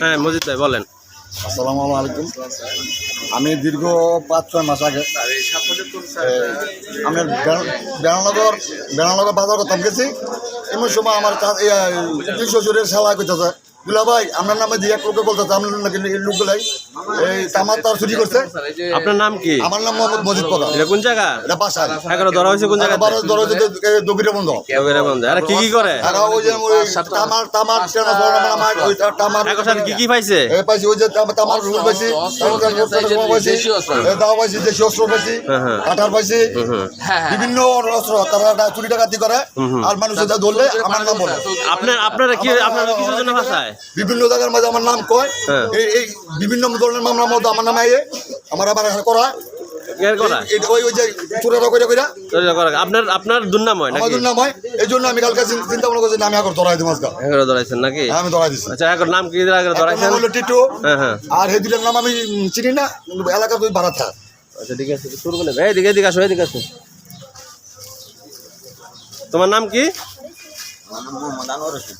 হ্যাঁ মজিদ ভাই, বলেন। আসসালামু আলাইকুম। আমি দীর্ঘ পাঁচ, ছয় মাস আগে আমি বেড়ানগর বেড়ানগর বাজার করতাম গেছি। এমন সময় আমার শ্বশুরের সেলা করতেছে। দুলা ভাই আপনার নামে দিয়ে এক লোকে বলতেছে আপনার নাকি লোকগুলাই এই তামার তার চুরি করছে। আপনার নাম কি? আমার নাম মোহাম্মদ মজিদ পদা এটা কোন জায়গা? এটা বাসায়। এগারো ধরা হয়েছে কোন জায়গা বারো দরজা দবিরে বন্ধ। ওগেরে বন্ধ। আরে কি কি করে? আর ওই যে ওই তামার তামার টেনা বড় আমার ওই তামার একর কি কি পাইছে? এ পাইছি ওই যে তামার রুল পাইছি দাও পাইছি দেশি অস্ত্র। পাইছি হ্যাঁ, হ্যাঁ। কাটার পাইছি। বিভিন্ন অস্ত্র তারা চুরি ডাকাতি করে আর মানুষ ধরলে আমার নাম বলে। আপনার আপনারা কি আপনারা কিসের জন্য ভাষায় বিভিন্ন জায়গার মাঝে আমার নাম কয়। হ্যাঁ। এই এই বিভিন্ন ধরনের মামলার মধ্যে আমার নাম আইয়ে আমার আবার করা। আপনার আপনার দুর্নাম হয় নাকি? হয়। এই জন্য আমি কালকে চিন- চিন্তা ভাবনা করছি আমি এখন ধরাই দিই মাঝখান এগারো ধরাইছেন নাকি? আমি ধরাই দিছি। আচ্ছা এখন নাম কি আগে ধরাইছেন? হলো টিটু। হ্যাঁ হ্যাঁ। আর এই দুটার নাম আমি চিনি না এলাকা তুই ভাড়া থাক। আচ্ছা ঠিক আছে শুরু করলে এইদিকে এদিকে আসো এদিকে আসো। তোমার নাম কি? মোহাম্মদ আনোয়ার হোসেন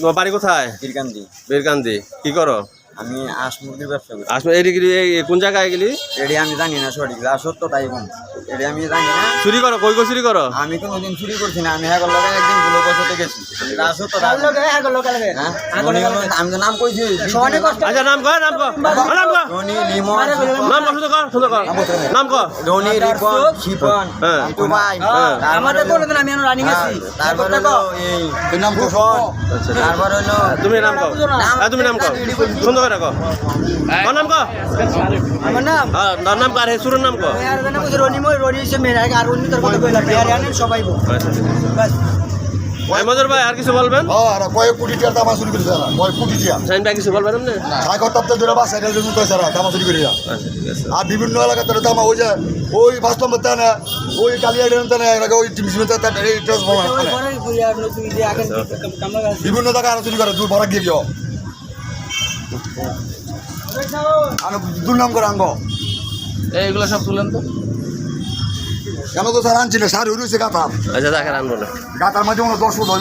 তোমার বাড়ি কোথায়? বীরকান্দি বীরকান্দি কি করো? আমি আঁশ মুরগির ব্যবসা করি। এইদিকে এই কোন জায়গায় গেলি? এটি আমি জানি না সঠিক আসত তো তাই এটি আমি জানি না। চুরি করো কই কই চুরি করো? আমি কোনোদিন চুরি করছি না আমি এখন লগে একদিন ভুলো বসতে গেছি। যা সত্য তা হ্যাঁ? ধনী হলো- আমি তো নাম কইছি। আচ্ছা নাম কর নাম কর। নাম কর। ধনী লিমন নাম কর সুন্দর কর সুন্দর কর। নাম কর। ধনী রিপন শিপন হ্যাঁ। হ্যাঁ। আমাদের কোনোদিন আমি রানিং আছি তারপর এই এই নাম তো আচ্ছা তারপর হলো তুমি নাম কর। হ্যাঁ তুমি নাম কর। সুন্দর করে নাম কর। আমার নাম? হ্যাঁ নাম কার হে সুরের নাম কর। রনি মই রনি আর অন্য তোর কথা কইলা বিহার আনেন সবাই বল আচ্ছা বাস ভাই মজুর ভাই আর কিছু বলবেন? হ্যাঁ আর কয়েক কোটি টাকা দামা চুরি করেছে এরা, কয়েক কোটি টাকা। সাইন ভাই কিছু বলবেন আপনি? ছয় ঘর তাপ্তে ধরে বাস এটা জন্য কয়েছে এরা, দামা চুরি করে এরা। আচ্ছা ঠিক আছে। আর বিভিন্ন এলাকাতে দামা ওই যে ওই বাস নম্বর না ওই কালিয়া ডেন দেয় না এলাকা ওই এই ট্রান্সফর্মার নতুন দিয়ে আগে বিভিন্ন চুরি করে দূর গিয়ে গিয়ে আর দুর্নাম করে আঙ্গ এইগুলো সব তুলেন তো। কেন তো স্যার আনছি না সার হইছে গাতার আচ্ছা দেখেন আনব না। গাতার মাঝে মনে হয় দশ বছর